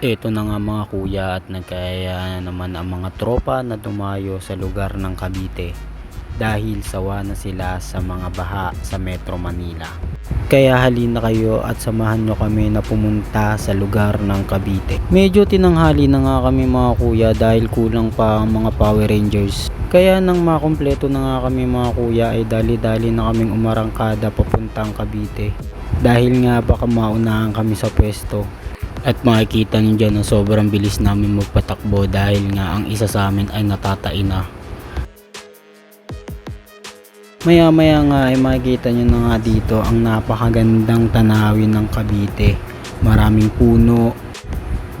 Ito na nga mga kuya at nagkaya naman ang mga tropa na dumayo sa lugar ng Cavite dahil sawa na sila sa mga baha sa Metro Manila. Kaya halina kayo at samahan nyo kami na pumunta sa lugar ng Cavite. Medyo tinanghali na nga kami mga kuya dahil kulang pa ang mga Power Rangers. Kaya nang makumpleto na nga kami mga kuya ay dali-dali na kaming umarangkada papuntang Cavite. Dahil nga baka maunahan kami sa pwesto. At makikita nyo dyan na sobrang bilis namin magpatakbo dahil nga ang isa sa amin ay natatai na. Maya maya nga ay makikita nyo na nga dito ang napakagandang tanawin ng Cavite. Maraming puno,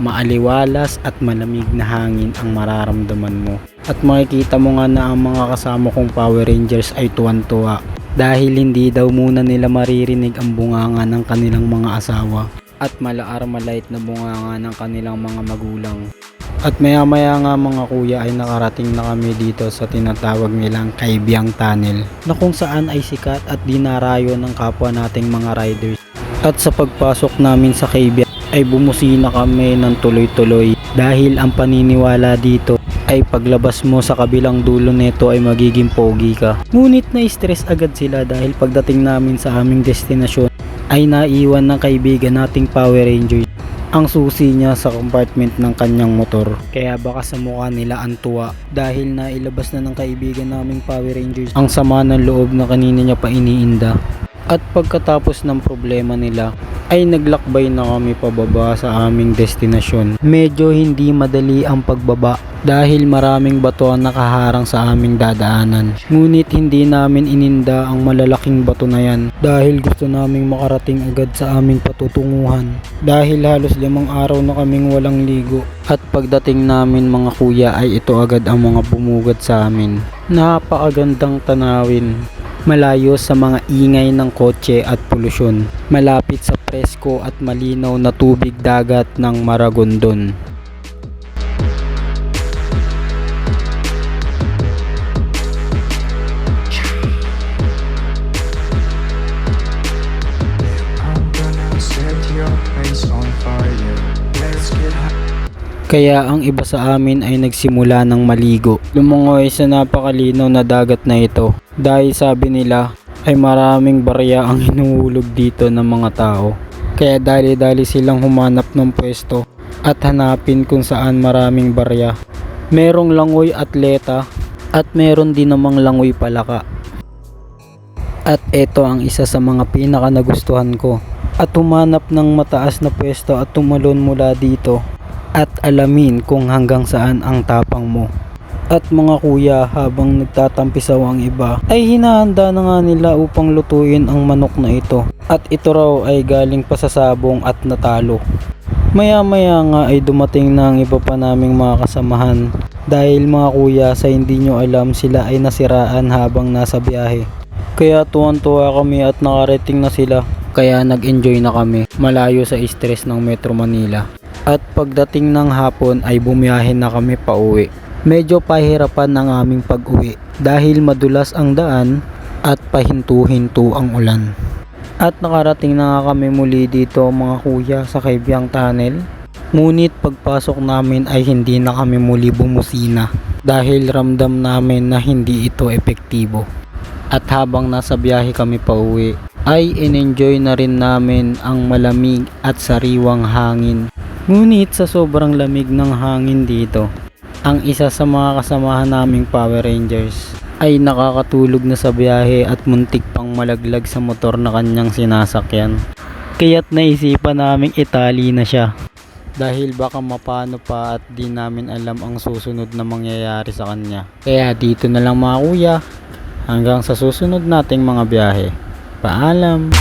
maaliwalas at malamig na hangin ang mararamdaman mo. At makikita mo nga na ang mga kasama kong Power Rangers ay tuwan-tuwa dahil hindi daw muna nila maririnig ang bunganga ng kanilang mga asawa at malaar malait na bunganga ng kanilang mga magulang. At maya maya nga mga kuya ay nakarating na kami dito sa tinatawag nilang Kaibiyang Tunnel na kung saan ay sikat at dinarayo ng kapwa nating mga riders. At sa pagpasok namin sa Kaibiyang ay bumusina kami ng tuloy-tuloy dahil ang paniniwala dito ay paglabas mo sa kabilang dulo nito ay magiging pogi ka. Ngunit na-stress agad sila dahil pagdating namin sa aming destinasyon ay naiwan ng kaibigan nating Power Ranger ang susi niya sa compartment ng kanyang motor. Kaya baka sa mukha nila ang tuwa dahil nailabas na ng kaibigan naming Power Rangers ang sama ng loob na kanina niya pa iniinda. At pagkatapos ng problema nila ay naglakbay na kami pababa sa aming destinasyon. Medyo hindi madali ang pagbaba dahil maraming bato ang nakaharang sa aming dadaanan. Ngunit hindi namin ininda ang malalaking bato na yan dahil gusto naming makarating agad sa aming patutunguhan. Dahil halos limang araw na kaming walang ligo. At pagdating namin mga kuya ay ito agad ang mga bumugad sa amin. Napakagandang tanawin malayo sa mga ingay ng kotse at polusyon, malapit sa presko at malinaw na tubig dagat ng Maragondon. Kaya ang iba sa amin ay nagsimula ng maligo. Lumungoy sa napakalinaw na dagat na ito. Dahil sabi nila ay maraming barya ang hinuhulog dito ng mga tao. Kaya dali-dali silang humanap ng pwesto at hanapin kung saan maraming barya. Merong langoy atleta at meron din namang langoy palaka. At ito ang isa sa mga pinaka nagustuhan ko. At humanap ng mataas na pwesto at tumalon mula dito at alamin kung hanggang saan ang tapang mo. At mga kuya habang nagtatampisaw ang iba ay hinahanda na nga nila upang lutuin ang manok na ito. At ito raw ay galing pa sa sabong at natalo. Maya maya nga ay dumating na ang iba pa naming mga kasamahan dahil mga kuya sa hindi nyo alam sila ay nasiraan habang nasa biyahe. Kaya tuwan-tuwa kami at nakarating na sila. Kaya nag-enjoy na kami malayo sa stress ng Metro Manila. At pagdating ng hapon ay bumiyahe na kami pa uwi. Medyo pahirapan ang aming pag-uwi dahil madulas ang daan at pahintu-hintu ang ulan. At nakarating na nga kami muli dito mga kuya sa Kaibiyang Tunnel. Ngunit pagpasok namin ay hindi na kami muli bumusina dahil ramdam namin na hindi ito epektibo. At habang nasa biyahe kami pa uwi, ay in-enjoy na rin namin ang malamig at sariwang hangin. Ngunit sa sobrang lamig ng hangin dito, ang isa sa mga kasamahan naming Power Rangers ay nakakatulog na sa biyahe at muntik pang malaglag sa motor na kanyang sinasakyan. Kaya't naisipan naming itali na siya dahil baka mapano pa at di namin alam ang susunod na mangyayari sa kanya. Kaya dito na lang mga kuya, hanggang sa susunod nating mga biyahe. Paalam!